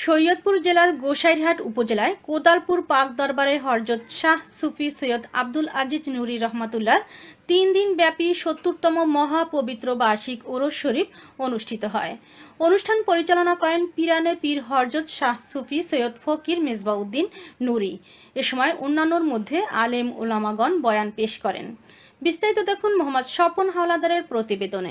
সৈয়দপুর জেলার গোসাইরহাট উপজেলায় কোদালপুর পাক দরবারে হরজত শাহ সুফি সৈয়দ আব্দুল আজিজ নুরি রহমাতুল্লাহ তিন দিন ব্যাপী সত্তরতম মহাপবিত্র বার্ষিক ওরস শরীফ অনুষ্ঠিত হয় অনুষ্ঠান পরিচালনা করেন পিরানে পীর হরজত শাহ সুফি সৈয়দ ফকির মেজবাউদ্দিন নুরি এ সময় অন্যান্যর মধ্যে আলেম ওলামাগণ বয়ান পেশ করেন বিস্তারিত দেখুন মোহাম্মদ স্বপন হাওলাদারের প্রতিবেদনে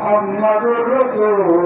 মোহাম্মদ রসুল